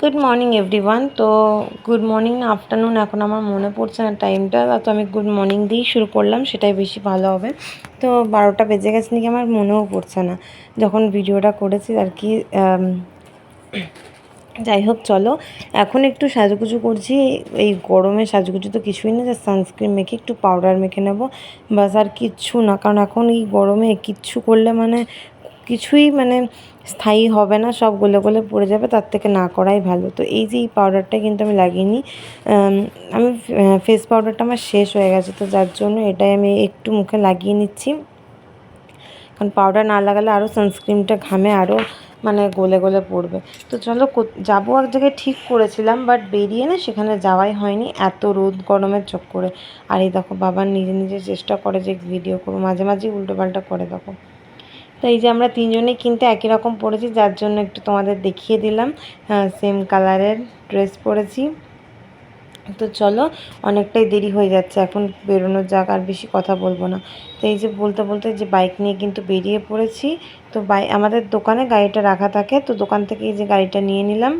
Good morning everyone তো good morning না afternoon এখন আমার মনে পড়ছে না টাইমটা তো আমি গুড মর্নিং দিয়েই শুরু করলাম, সেটাই বেশি ভালো হবে। তো বারোটা বেজে গেছে নাকি আমার মনেও পড়ছে না। যখন ভিডিওটা করেছি আর কি যাই হোক, চলো। এখন একটু সাজুগুজু করছি। এই গরমে সাজুগুজু তো কিছুই না যে সানস্ক্রিন মেখে একটু পাউডার মেখে নেব। বাস আর কিচ্ছু না, কারণ এখন এই গরমে কিচ্ছু করলে মানে কিছুই মানে স্থায়ী হবে না, সব গলে গলে পড়ে যাবে, তার থেকে না করাই ভালো। তো এই যে এই পাউডারটা কিন্তু আমি লাগিয়ে নিই আমি ফেস পাউডারটা আমার শেষ হয়ে গেছে, তো যার জন্য এটাই আমি একটু মুখে লাগিয়ে নিচ্ছি। কারণ পাউডার না লাগালে আরও সানস্ক্রিনটা ঘামে আরও মানে গলে গলে পড়বে। তো চলো যাব এক জায়গায় ঠিক করেছিলাম বাট বেরিয়ে না সেখানে যাওয়াই হয়নি, এত রোদ গরমের চক্করে। আর এই দেখো বাবা নিজে নিজে চেষ্টা করে যে ভিডিও করব মাঝে মাঝেই উল্টোপাল্টা করে দেখো। তো এই যে আমরা তিনজনেই কিন্তু একই রকম পরেছি, যার জন্য একটু তোমাদের দেখিয়ে দিলাম সেম কালারের ড্রেস পরেছি। তো চলো, অনেকটাই দেরি হয়ে যাচ্ছে, এখন বেরোনোর যাক আর বেশি কথা বলব না। তো এই যে বলতে বলতে যে বাইক নিয়ে কিন্তু বেরিয়ে পড়েছি, তো বাই, আমাদের দোকানে গাড়িটা রাখা থাকে, তো দোকান থেকে এই যে গাড়িটা নিয়ে নিলাম।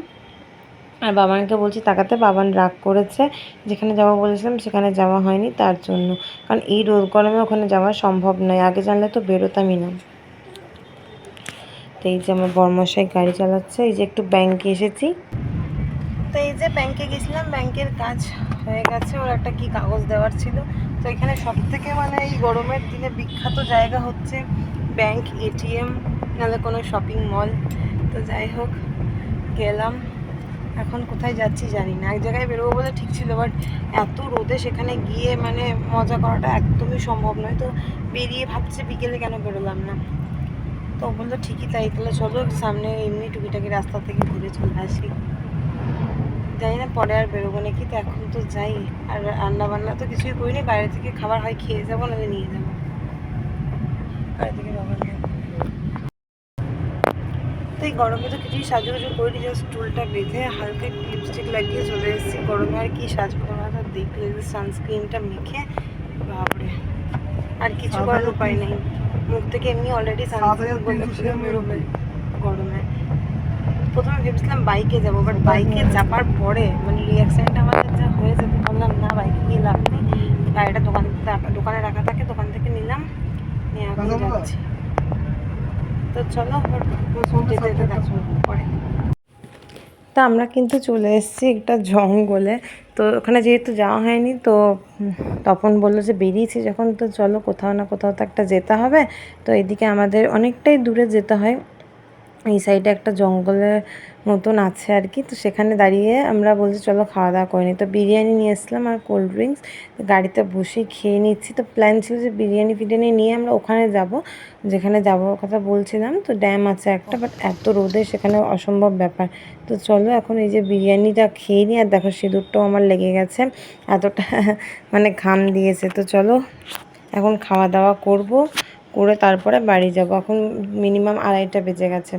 আর বাবানকে বলছি তাকাতে বাবান রাগ করেছে, যেখানে যাওয়া বলেছিলাম সেখানে যাওয়া হয়নি তার জন্য। কারণ এই রোদ গরমে ওখানে যাওয়া সম্ভব নয়, আগে জানলে তো বেরোতামই না। তো এই যে আমার বর্মশাই গাড়ি চালাচ্ছে, এই যে একটু ব্যাংকে এসেছি। তো এই যে ব্যাংকে গেছিলাম ব্যাংকের কাজ হয়ে গেছে, ওর একটা কি কাগজ দেওয়ার ছিল। তো এখানে সব থেকে মানে এই গরমের দিনে বিখ্যাত জায়গা হচ্ছে ব্যাংক এটিএম নাহলে কোনো শপিং মল তো যাই হোক, গেলাম। এখন কোথায় যাচ্ছি জানি না, এক জায়গায় বেরোবো বলে ঠিক ছিল বাট এত রোদে সেখানে গিয়ে মানে মজা করাটা একদমই সম্ভব নয়। তো বেরিয়ে ভাবছে বিকেলে কেন বেরোলাম না। তো বলল ঠিকই তাই তাহলে চলো সামনে এমনি টুকিটাকি রাস্তা থেকে ঘুরে চলে আসি। জানি না পরে আর বেরোবো নাকি তো এখন তো যাই। আর রান্না বান্না তো কিছুই করিনি বাইরে থেকে খাবার হয় খেয়ে যাব নাহলে নিয়ে যাব। বাইরে থেকে যাব। তো এই গরমে তো কিছুই সাজুগুজু করিনি জাস্ট চুলটা বেঁধে হালকা একটু লিপস্টিক লাগিয়ে চলে এসেছি। গরমে আর কি সাজবো তোমরা তো দেখলে সানস্ক্রিনটা মেখে বাপরে আর কিছু করার উপায় নেই। মুখ থেকে এমনি অলরেডি বেরোবে গরমে। প্রথমে ভেবেছিলাম বাইকে যাব বাট বাইকে চাপার পরে মানে রিয়াকশনটা আমার যা হয়েছে ভাবলাম না বাইকে গিয়ে লাভ নেই। গাড়িটা দোকান দোকানে রাখা থাকে দোকান থেকে নিলাম নিয়ে এখন যাচ্ছি। তো চলো যেতে যেতে দেখো পরে। তা আমরা কিন্তু চলে এসেছি একটা জঙ্গলে। তো ওখানে যেহেতু যাওয়া হয়নি, তো তপন বলল যে বেরিয়েছি যখন, তো চলো কোথাও না কোথাও তো একটা যেতে হবে। তো এদিকে আমাদের অনেকটাই দূরে যেতে হয়। এই সাইডে একটা জঙ্গলের মতন আছে আর কি। তো সেখানে দাঁড়িয়ে আমরা বলছি, চলো খাওয়া দাওয়া করে নিই তো বিরিয়ানি নিয়ে এসলাম আর কোল্ড ড্রিঙ্কস। গাড়িতে বসে খেয়ে নিচ্ছি। তো প্ল্যান ছিল যে বিরিয়ানি ফিরিয়ানি নিয়ে আমরা ওখানে যাব, যেখানে যাবোর কথা বলছিলাম। তো ড্যাম আছে একটা, বাট এত রোদে সেখানে অসম্ভব ব্যাপার। তো চলো এখন এই যে বিরিয়ানিটা খেয়ে নিই। আর দেখো সিঁদুরটাও আমার লেগে গেছে, এতটা মানে ঘাম দিয়েছে। তো চলো এখন খাওয়া দাওয়া করব। করে তারপরে বাড়ি যাব। এখন মিনিমাম আড়াইটা বেজে গেছে।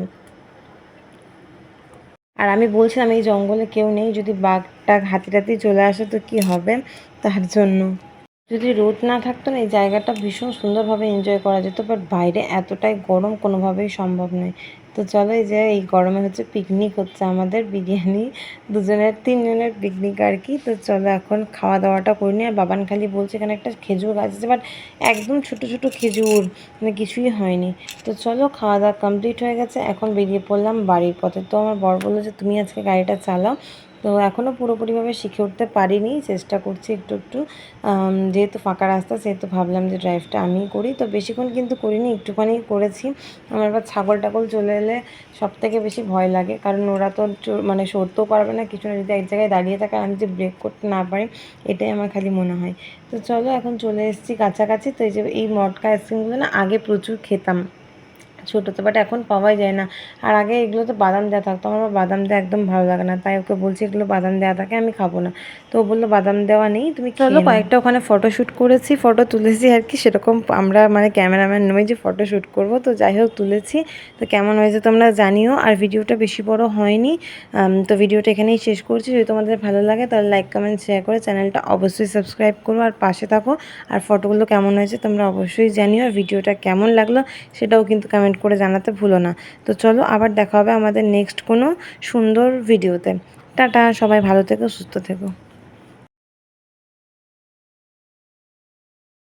আর আমি বলছিলাম, এই জঙ্গলে কেউ নেই, যদি বাঘটা হাতি টাতি চলে আসে তো কি হবে? তার জন্য। যদি রোদ না থাকতো না, এই জায়গাটা ভীষণ সুন্দরভাবে এনজয় করা যেত বাট বাইরে এতটাই গরম কোনোভাবেই সম্ভব নয়। তো চলো এই যে, এই গরমে হচ্ছে পিকনিক হচ্ছে আমাদের, বিরিয়ানি দুজনের, তিনজনের পিকনিক আর কি। তো চলো এখন খাওয়া দাওয়াটা করে নিই। আর বাবান খালি বলছে এখানে একটা খেজুর গাছ আছে বাট একদম ছোট ছোট খেজুর মানে কিছুই হয়নি। তো চলো খাওয়া দাওয়া কমপ্লিট হয়ে গেছে, এখন বেরিয়ে পড়লাম বাড়ির পথে। তো আমার বর বলল যে, তুমি আজকে গাড়িটা চালাও। তো এখনও পুরোপুরিভাবে শিখে উঠতে পারিনি, চেষ্টা করছি একটু একটু। যেহেতু ফাঁকা রাস্তা, সেহেতু ভাবলাম যে ড্রাইভটা আমিই করি। তো বেশিক্ষণ কিন্তু করিনি, একটুখানি করেছি। আমার এবার ছাগল টাগল চলে এলে সব থেকে বেশি ভয় লাগে। কারণ ওরা তো মানে সরতেও পারবে না, কিছু না, যদি এক জায়গায় দাঁড়িয়ে থাকে আমি যে ব্রেক করতে না পারি, এটাই আমার খালি মনে হয়। তো চলো, এখন চলে এসেছি কাছাকাছি। তো এই যে, এই মটকা আইসক্রিমগুলো না আগে প্রচুর খেতাম। ছোটোতে বাট এখন পাওয়াই যায় না। আর আগে এগুলো তো বাদাম দেওয়া থাকতো আমার বাদাম দেওয়া একদম ভালো লাগে না। তাই ওকে বলছি এগুলো বাদাম দেওয়া থাকে আমি খাব না। তো ও বলল বাদাম দেওয়া নেই তুমি চলো কয়েকটা ওখানে ফটো শ্যুট করেছি ফটো তুলেছি আর কি সেরকম আমরা মানে ক্যামেরাম্যান নই যে ফটো শ্যুট করব তো যাই হোক তুলেছি। তো কেমন হয়েছে তোমরা জানিও আর ভিডিওটা বেশি বড় হয়নি। তো ভিডিওটা এখানেই শেষ করছি। যদি তোমাদের ভালো লাগে তাহলে লাইক কমেন্ট শেয়ার করে চ্যানেলটা অবশ্যই সাবস্ক্রাইব করো আর পাশে থাকো। আর ফটোগুলো কেমন হয়েছে তোমরা অবশ্যই জানিও আর ভিডিওটা কেমন লাগল সেটাও কিন্তু কমেন্ট করে জানাতে ভুলো না। তো চলো আবার দেখা হবে আমাদের নেক্সট কোনো সুন্দর ভিডিওতে টাটা, সবাই ভালো থেকো, সুস্থ থেকো।